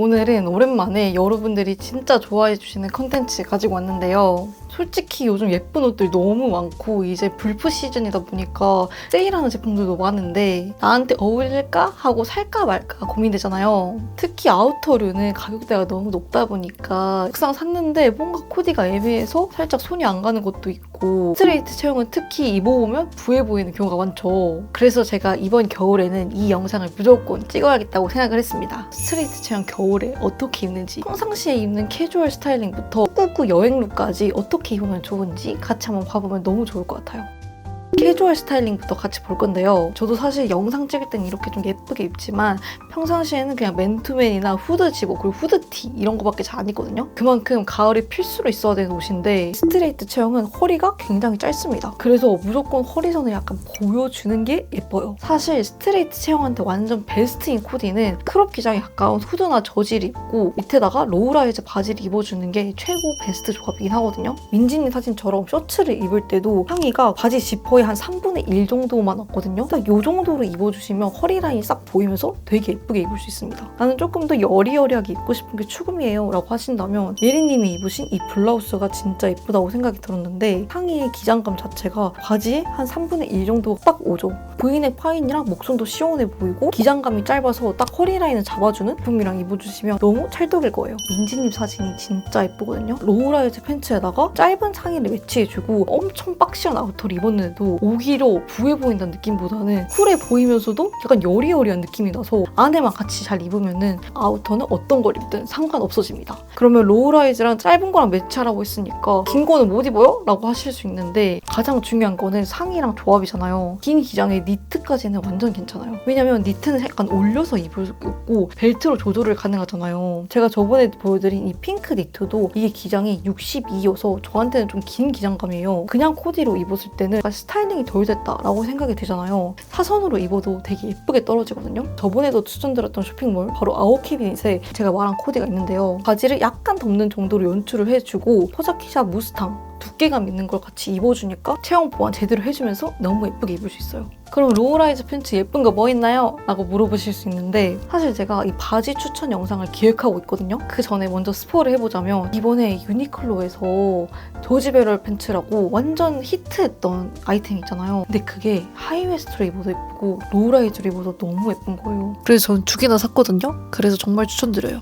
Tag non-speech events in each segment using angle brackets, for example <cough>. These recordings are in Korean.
오늘은 오랜만에 여러분들이 진짜 좋아해 주시는 컨텐츠 가지고 왔는데요. 솔직히 요즘 예쁜 옷들 너무 많고 이제 불프 시즌이다 보니까 세일하는 제품들도 많은데 나한테 어울릴까 하고 살까 말까 고민되잖아요. 특히 아우터류는 가격대가 너무 높다 보니까 막상 샀는데 뭔가 코디가 애매해서 살짝 손이 안 가는 것도 있고 스트레이트 체형은 특히 입어보면 부해 보이는 경우가 많죠. 그래서 제가 이번 겨울에는 이 영상을 무조건 찍어야겠다고 생각을 했습니다. 스트레이트 체형 겨울에 어떻게 입는지 평상시에 입는 캐주얼 스타일링부터 꾸꾸 여행룩까지 어떻게 입으면 좋은지 같이 한번 봐보면 너무 좋을 것 같아요. 캐주얼 스타일링부터 같이 볼 건데요. 저도 사실 영상 찍을 땐 이렇게 좀 예쁘게 입지만 평상시에는 그냥 맨투맨이나 후드 집업 그리고 후드티 이런 거밖에 잘 안 입거든요. 그만큼 가을에 필수로 있어야 되는 옷인데 스트레이트 체형은 허리가 굉장히 짧습니다. 그래서 무조건 허리선을 약간 보여주는 게 예뻐요. 사실 스트레이트 체형한테 완전 베스트인 코디는 크롭 기장에 가까운 후드나 저지를 입고 밑에다가 로우라이즈 바지를 입어주는 게 최고 베스트 조합이긴 하거든요. 민지님 사진처럼 셔츠를 입을 때도 상의가 바지 지퍼 의 한 3분의 1 정도만 왔거든요. 딱 이 정도로 입어주시면 허리 라인이 싹 보이면서 되게 예쁘게 입을 수 있습니다. 나는 조금 더 여리여리하게 입고 싶은 게 추금이에요 라고 하신다면 예리님이 입으신 이 블라우스가 진짜 예쁘다고 생각이 들었는데 상의의 기장감 자체가 바지에 한 3분의 1 정도 딱 오죠. 브이넥 파인이랑 목선도 시원해 보이고 기장감이 짧아서 딱 허리 라인을 잡아주는 제품이랑 입어주시면 너무 찰떡일 거예요. 민지님 사진이 진짜 예쁘거든요. 로우라이즈 팬츠에다가 짧은 상의를 매치해주고 엄청 박시한 아우터를 입었는데도 오히려 부해 보인다는 느낌보다는 쿨해 보이면서도 약간 여리여리한 느낌이 나서 안에만 같이 잘 입으면은 아우터는 어떤 걸 입든 상관없어집니다. 그러면 로우라이즈랑 짧은 거랑 매치하라고 했으니까 긴 거는 못 입어요? 라고 하실 수 있는데 가장 중요한 거는 상의랑 조합이잖아요. 긴 기장에 니트까지는 완전 괜찮아요. 왜냐면 니트는 약간 올려서 입을 수 있고 벨트로 조절을 가능하잖아요. 제가 저번에 보여드린 이 핑크 니트도 이게 기장이 62여서 저한테는 좀 긴 기장감이에요. 그냥 코디로 입었을 때는 스타일 링이 덜 됐다라고 생각이 되잖아요. 사선으로 입어도 되게 예쁘게 떨어지거든요. 저번에도 추천드렸던 쇼핑몰 바로 아오케빈잇에 제가 말한 코디가 있는데요. 바지를 약간 덮는 정도로 연출을 해주고 포자키샷 무스탕 두께감 있는 걸 같이 입어주니까 체형 보완 제대로 해주면서 너무 예쁘게 입을 수 있어요. 그럼 로우라이즈 팬츠 예쁜 거 뭐 있나요? 라고 물어보실 수 있는데 사실 제가 이 바지 추천 영상을 기획하고 있거든요. 그 전에 먼저 스포를 해보자면 이번에 유니클로에서 조지베럴 팬츠라고 완전 히트했던 아이템 있잖아요. 근데 그게 하이웨스트로 입어도 예쁘고 로우라이즈로 입어도 너무 예쁜 거예요. 그래서 전두 개나 샀거든요. 그래서 정말 추천드려요.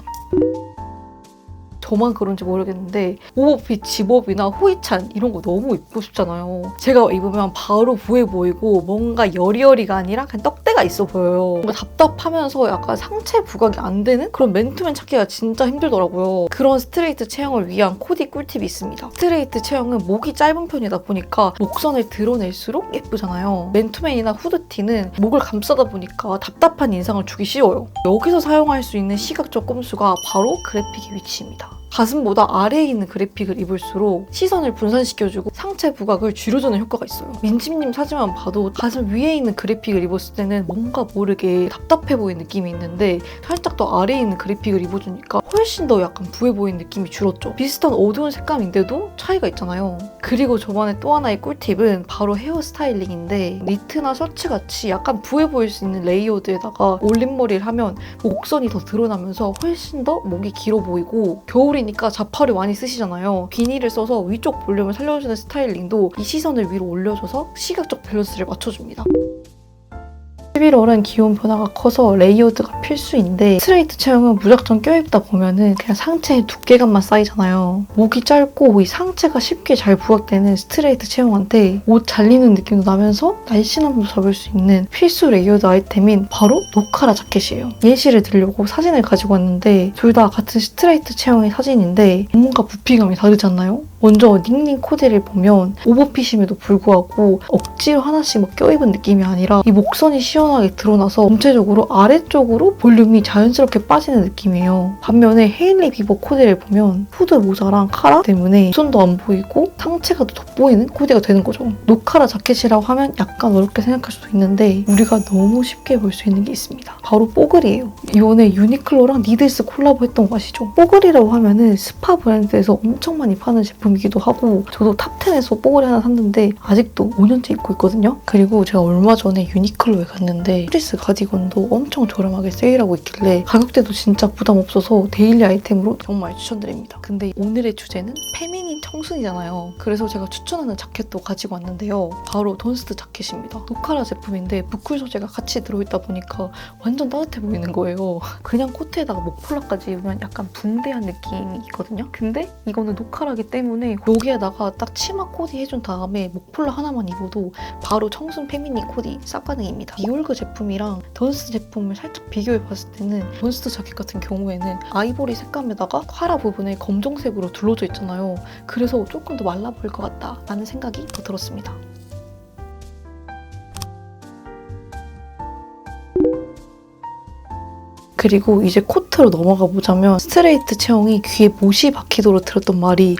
저만 그런지 모르겠는데 오버핏 집업이나 호이찬 이런 거 너무 입고 싶잖아요. 제가 입으면 바로 부해 보이고 뭔가 여리여리가 아니라 그냥 떡대가 있어 보여요. 뭔가 답답하면서 약간 상체 부각이 안 되는 그런 맨투맨 찾기가 진짜 힘들더라고요. 그런 스트레이트 체형을 위한 코디 꿀팁이 있습니다. 스트레이트 체형은 목이 짧은 편이다 보니까 목선을 드러낼수록 예쁘잖아요. 맨투맨이나 후드티는 목을 감싸다 보니까 답답한 인상을 주기 쉬워요. 여기서 사용할 수 있는 시각적 꼼수가 바로 그래픽의 위치입니다. 가슴보다 아래에 있는 그래픽을 입을수록 시선을 분산시켜주고 상체 부각을 줄여주는 효과가 있어요. 민지님 사진만 봐도 가슴 위에 있는 그래픽을 입었을 때는 뭔가 모르게 답답해 보이는 느낌이 있는데 살짝 더 아래에 있는 그래픽을 입어주니까 훨씬 더 약간 부해 보이는 느낌이 줄었죠. 비슷한 어두운 색감인데도 차이가 있잖아요. 그리고 저번에 또 하나의 꿀팁은 바로 헤어 스타일링인데 니트나 셔츠 같이 약간 부해 보일 수 있는 레이어드에다가 올림머리를 하면 목선이 더 드러나면서 훨씬 더 목이 길어 보이고 겨울 이니까 자파를 많이 쓰시잖아요. 비닐을 써서 위쪽 볼륨을 살려주는 스타일링도 이 시선을 위로 올려줘서 시각적 밸런스를 맞춰줍니다. 11월은 기온 변화가 커서 레이어드가 필수인데 스트레이트 체형은 무작정 껴입다 보면은 그냥 상체에 두께감만 쌓이잖아요. 목이 짧고 이 상체가 쉽게 잘 부각되는 스트레이트 체형한테 옷 잘리는 느낌도 나면서 날씬함도 잡을 수 있는 필수 레이어드 아이템인 바로 노카라 자켓이에요. 예시를 들려고 사진을 가지고 왔는데 둘 다 같은 스트레이트 체형의 사진인데 뭔가 부피감이 다르지 않나요? 먼저 닝닝 코디를 보면 오버핏임에도 불구하고 억지로 하나씩 막 껴입은 느낌이 아니라 이 목선이 시원하게 드러나서 전체적으로 아래쪽으로 볼륨이 자연스럽게 빠지는 느낌이에요. 반면에 헤일리 비버 코디를 보면 후드 모자랑 카라 때문에 목선도 안 보이고 상체가 더 돋보이는 코디가 되는 거죠. 노카라 자켓이라고 하면 약간 어렵게 생각할 수도 있는데 우리가 너무 쉽게 볼 수 있는 게 있습니다. 바로 뽀글이에요. 이번에 유니클로랑 니들스 콜라보 했던 거 아시죠? 뽀글이라고 하면은 스파 브랜드에서 엄청 많이 파는 제품 제품이기도 하고 저도 탑10에서 뽀글이 하나 샀는데 아직도 5년째 입고 있거든요. 그리고 제가 얼마 전에 유니클로에 갔는데 프리스 가디건도 엄청 저렴하게 세일하고 있길래 가격대도 진짜 부담 없어서 데일리 아이템으로 정말 추천드립니다. 근데 오늘의 주제는 페미닌 청순이잖아요. 그래서 제가 추천하는 자켓도 가지고 왔는데요. 바로 돈스트 자켓입니다. 노카라 제품인데 부클 소재가 같이 들어있다 보니까 완전 따뜻해 보이는 거예요. 그냥 코트에다가 목폴라까지 입으면 약간 붕대한 느낌이 있거든요. 근데 이거는 노카라기 때문에 여기에다가 딱 치마 코디 해준 다음에 목폴라 하나만 입어도 바로 청순 페미닌 코디 싹 가능입니다. 디올그 제품이랑 던스트 제품을 살짝 비교해 봤을 때는 던스트 자켓 같은 경우에는 아이보리 색감에다가 카라 부분에 검정색으로 둘러져 있잖아요. 그래서 조금 더 말라 보일 것 같다라는 생각이 더 들었습니다. 그리고 이제 코 트로 넘어가 보자면 스트레이트 체형이 귀에 못이 박히도록 들었던 말이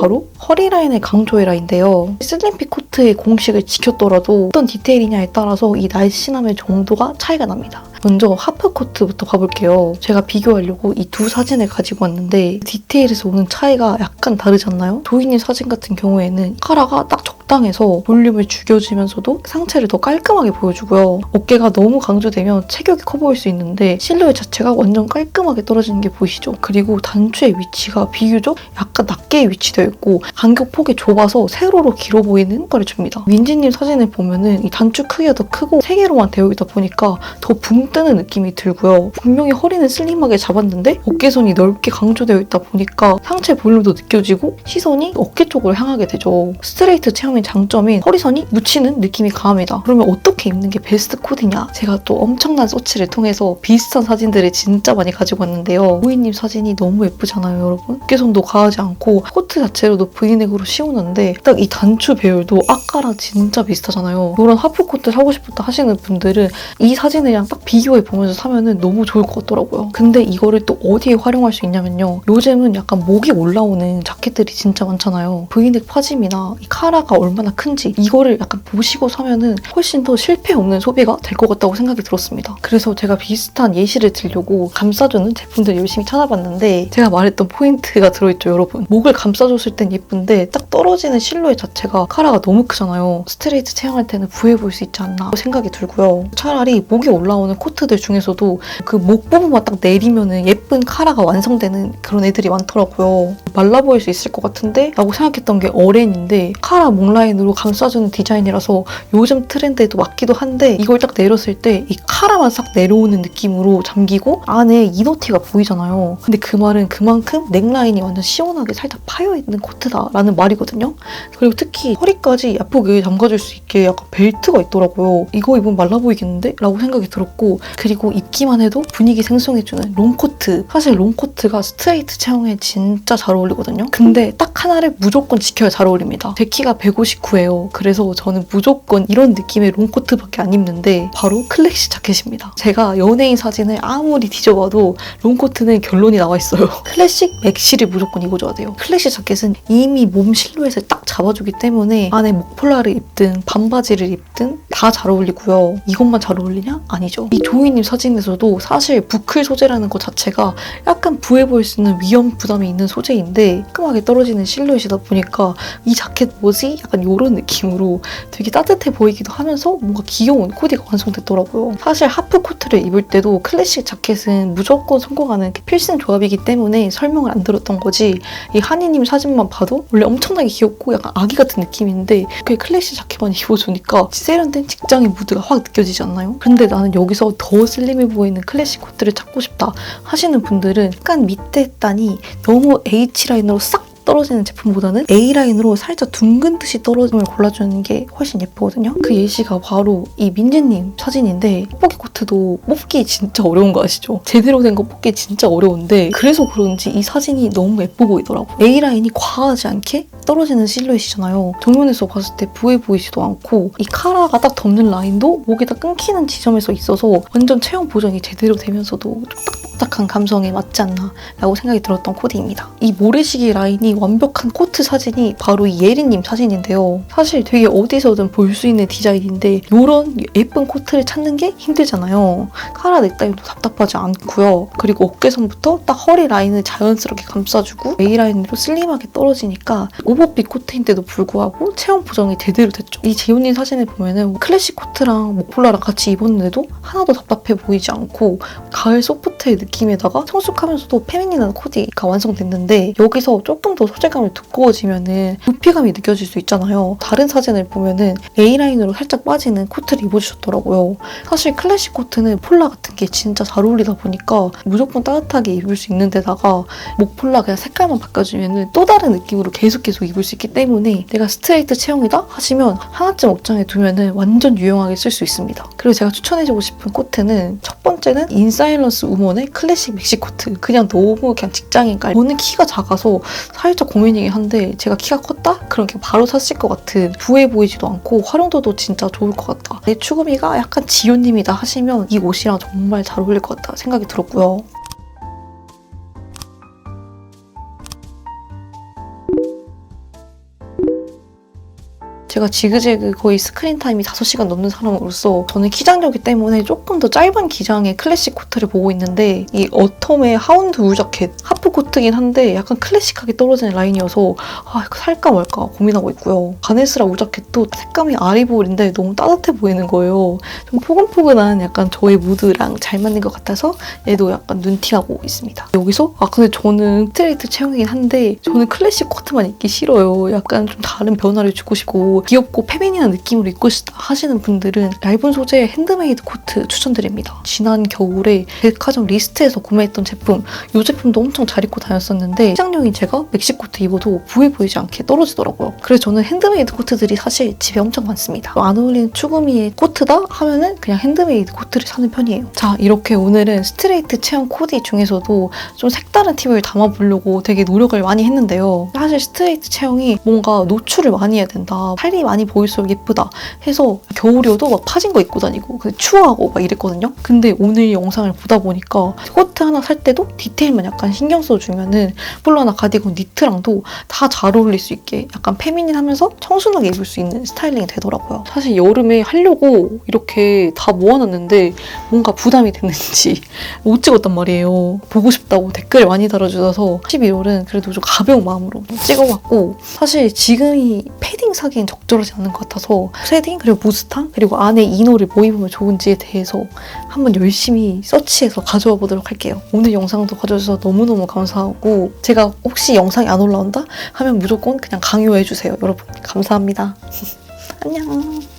바로 허리라인을 강조해라인데요. 슬림핏 코트의 공식을 지켰더라도 어떤 디테일이냐에 따라서 이 날씬함의 정도가 차이가 납니다. 먼저 하프 코트부터 봐볼게요. 제가 비교하려고 이 두 사진을 가지고 왔는데 디테일에서 오는 차이가 약간 다르지 않나요? 조이님 사진 같은 경우에는 카라가 딱 적당해서 볼륨을 죽여주면서도 상체를 더 깔끔하게 보여주고요. 어깨가 너무 강조되면 체격이 커 보일 수 있는데 실루엣 자체가 완전 깔끔하게 떨어지는 게 보이시죠? 그리고 단추의 위치가 비교적 약간 낮게 위치되어 있고 간격 폭이 좁아서 세로로 길어 보이는 효과를 줍니다. 민지님 사진을 보면은 이 단추 크기가 더 크고 세 개로만 되어 있다 보니까 더 붕 뜨는 느낌이 들고요. 분명히 허리는 슬림하게 잡았는데 어깨선이 넓게 강조되어 있다 보니까 상체 볼륨도 느껴지고 시선이 어깨 쪽으로 향하게 되죠. 스트레이트 체형의 장점인 허리선이 묻히는 느낌이 강합니다. 그러면 어떻게 입는 게 베스트 코디냐? 제가 또 엄청난 서치를 통해서 비슷한 사진들을 진짜 많이 가지고 왔는데요. 보이님 사진이 너무 예쁘잖아요, 여러분. 어깨선도 과하지 않고 코트 자체로도 브이넥으로 시원한데 딱 이 단추 배열도 아까랑 진짜 비슷하잖아요. 이런 하프 코트 사고 싶었다 하시는 분들은 이 사진이랑 딱비 교해 보면서 사면은 너무 좋을 것 같더라고요. 근데 이거를 또 어디에 활용할 수 있냐면요. 요즘은 약간 목이 올라오는 자켓들이 진짜 많잖아요. 브이넥 파짐이나 이 카라가 얼마나 큰지 이거를 약간 보시고 사면은 훨씬 더 실패 없는 소비가 될 것 같다고 생각이 들었습니다. 그래서 제가 비슷한 예시를 들려고 감싸주는 제품들 열심히 찾아봤는데 제가 말했던 포인트가 들어있죠, 여러분. 목을 감싸줬을 땐 예쁜데 딱 떨어지는 실루엣 자체가 카라가 너무 크잖아요. 스트레이트 체형할 때는 부해 보일 수 있지 않나 생각이 들고요. 차라리 목이 올라오는 코트 들 중에서도 그 목 부분만 딱 내리면은 예쁜 카라가 완성되는 그런 애들이 많더라고요. 말라 보일 수 있을 것 같은데 라고 생각했던 게 어렌인데 카라 목 라인으로 감싸주는 디자인이라서 요즘 트렌드에도 맞기도 한데 이걸 딱 내렸을 때 이 카라만 싹 내려오는 느낌으로 잠기고 안에 이너티가 보이잖아요. 근데 그 말은 그만큼 넥라인이 완전 시원하게 살짝 파여있는 코트다라는 말이거든요. 그리고 특히 허리까지 예쁘게 잠가줄 수 있게 약간 벨트가 있더라고요. 이거 입으면 말라 보이겠는데? 라고 생각이 들었고 그리고 입기만 해도 분위기 생성해주는 롱코트. 사실 롱코트가 스트레이트 체형에 진짜 잘 어울리거든요. 근데 딱 하나를 무조건 지켜야 잘 어울립니다. 제 키가 159예요. 그래서 저는 무조건 이런 느낌의 롱코트밖에 안 입는데 바로 클래식 자켓입니다. 제가 연예인 사진을 아무리 뒤져봐도 롱코트는 결론이 나와 있어요. <laughs> 클래식 맥시를 무조건 입어줘야 돼요. 클래식 자켓은 이미 몸 실루엣을 딱 잡아주기 때문에 안에 목폴라를 입든 반바지를 입든 다 잘 어울리고요. 이것만 잘 어울리냐? 아니죠. 이 조이님 사진에서도 사실 부클 소재라는 것 자체가 약간 부해 보일 수 있는 위험 부담이 있는 소재인데 깔끔하게 떨어지는 실루엣이다 보니까 이 자켓 뭐지? 약간 이런 느낌으로 되게 따뜻해 보이기도 하면서 뭔가 귀여운 코디가 완성됐더라고요. 사실 하프 코트를 입을 때도 클래식 자켓은 무조건 성공하는 필승 조합이기 때문에 설명을 안 들었던 거지 이 한이님 사진만 봐도 원래 엄청나게 귀엽고 약간 아기 같은 느낌인데 그 클래식 자켓만 입어주니까 세련된 직장의 무드가 확 느껴지지 않나요? 근데 나는 여기서 더 슬림해 보이는 클래식 코트를 찾고 싶다 하시는 분들은 약간 밑에 했다니 너무 H라인으로 싹 떨어지는 제품보다는 A라인으로 살짝 둥근 듯이 떨어짐을 골라주는 게 훨씬 예쁘거든요. 그 예시가 바로 이 민재님 사진인데 뽁뽁이 코트도 뽑기 진짜 어려운 거 아시죠? 제대로 된 거 뽑기 진짜 어려운데 그래서 그런지 이 사진이 너무 예뻐 보이더라고요. A라인이 과하지 않게 떨어지는 실루엣이잖아요. 정면에서 봤을 때 부해 보이지도 않고 이 카라가 딱 덮는 라인도 목에다 끊기는 지점에서 있어서 완전 체형 보정이 제대로 되면서도 좀 딱딱한 감성에 맞지 않나 라고 생각이 들었던 코디입니다. 이 모래시계 라인이 이 완벽한 코트 사진이 바로 이 예리님 사진인데요. 사실 되게 어디서든 볼 수 있는 디자인인데 이런 예쁜 코트를 찾는 게 힘들잖아요. 카라 넥타이도 답답하지 않고요. 그리고 어깨선부터 딱 허리 라인을 자연스럽게 감싸주고 A라인으로 슬림하게 떨어지니까 오버핏 코트인데도 불구하고 체형 보정이 제대로 됐죠. 이 재훈님 사진을 보면은 클래식 코트랑 목폴라랑 같이 입었는데도 하나도 답답해 보이지 않고 가을 소프트의 느낌에다가 성숙하면서도 페미닌한 코디가 완성됐는데 여기서 조금 더 소재감이 두꺼워지면은 부피감이 느껴질 수 있잖아요. 다른 사진을 보면은 A라인으로 살짝 빠지는 코트를 입어주셨더라고요. 사실 클래식 코트는 폴라 같은 게 진짜 잘 어울리다 보니까 무조건 따뜻하게 입을 수 있는 데다가 목 폴라 그냥 색깔만 바꿔주면은 또 다른 느낌으로 계속 계속 입을 수 있기 때문에 내가 스트레이트 체형이다 하시면 하나쯤 옷장에 두면은 완전 유용하게 쓸 수 있습니다. 그리고 제가 추천해주고 싶은 코트는 첫 번째는 인사일런스 우먼의 클래식 맥시 코트. 그냥 너무 그냥 직장인 깔. 저는 키가 작아서 살짝 고민이긴 한데 제가 키가 컸다? 그럼 그냥 바로 샀을 것 같은 부해 보이지도 않고 활용도도 진짜 좋을 것 같다. 내 추구미가 약간 지효님이다 하시면 이 옷이랑 정말 잘 어울릴 것 같다 생각이 들었고요. 제가 지그재그 거의 스크린 타임이 5시간 넘는 사람으로서 저는 키장력이 때문에 조금 더 짧은 기장의 클래식 코트를 보고 있는데 이 어텀의 하운드 울 자켓 하프 코트긴 한데 약간 클래식하게 떨어지는 라인이어서 아 이거 살까 말까 고민하고 있고요. 바네스라 울 자켓도 색감이 아리볼인데 너무 따뜻해 보이는 거예요. 좀 포근포근한 약간 저의 무드랑 잘 맞는 것 같아서 얘도 약간 눈팅하고 있습니다. 여기서 아 근데 저는 스트레이트 체형이긴 한데 저는 클래식 코트만 입기 싫어요. 약간 좀 다른 변화를 주고 싶고 귀엽고 페미닌한 느낌으로 입고 싶다 하시는 분들은 얇은 소재의 핸드메이드 코트 추천드립니다. 지난 겨울에 백화점 리스트에서 구매했던 제품 이 제품도 엄청 잘 입고 다녔었는데 시장용인 제가 맥시 코트 입어도 부해 보이지 않게 떨어지더라고요. 그래서 저는 핸드메이드 코트들이 사실 집에 엄청 많습니다. 안 어울리는 추구미의 코트다 하면은 그냥 핸드메이드 코트를 사는 편이에요. 자 이렇게 오늘은 스트레이트 체형 코디 중에서도 좀 색다른 팁을 담아보려고 되게 노력을 많이 했는데요. 사실 스트레이트 체형이 뭔가 노출을 많이 해야 된다. 팔이 많이 보일수록 예쁘다 해서 겨울이어도 막 파진 거 입고 다니고 그 추워하고 막 이랬거든요. 근데 오늘 영상을 보다 보니까 코트 하나 살 때도 디테일만 약간 신경 써주면은 폴라나 가디건 니트랑도 다 잘 어울릴 수 있게 약간 페미닌하면서 청순하게 입을 수 있는 스타일링이 되더라고요. 사실 여름에 하려고 이렇게 다 모아놨는데 뭔가 부담이 됐는지 <laughs> 못 찍었단 말이에요. 보고 싶다고 댓글 많이 달아주셔서 11월은 그래도 좀 가벼운 마음으로 찍어봤고 사실 지금이 패딩 사기엔 적 절하지 않는 것 같아서 패딩 그리고 무스탕 그리고 안에 이너를 뭐 입으면 좋은지에 대해서 한번 열심히 서치해서 가져와 보도록 할게요. 오늘 영상도 봐주셔서 너무너무 감사하고 제가 혹시 영상이 안 올라온다 하면 무조건 그냥 강요해 주세요. 여러분 감사합니다. <laughs> 안녕.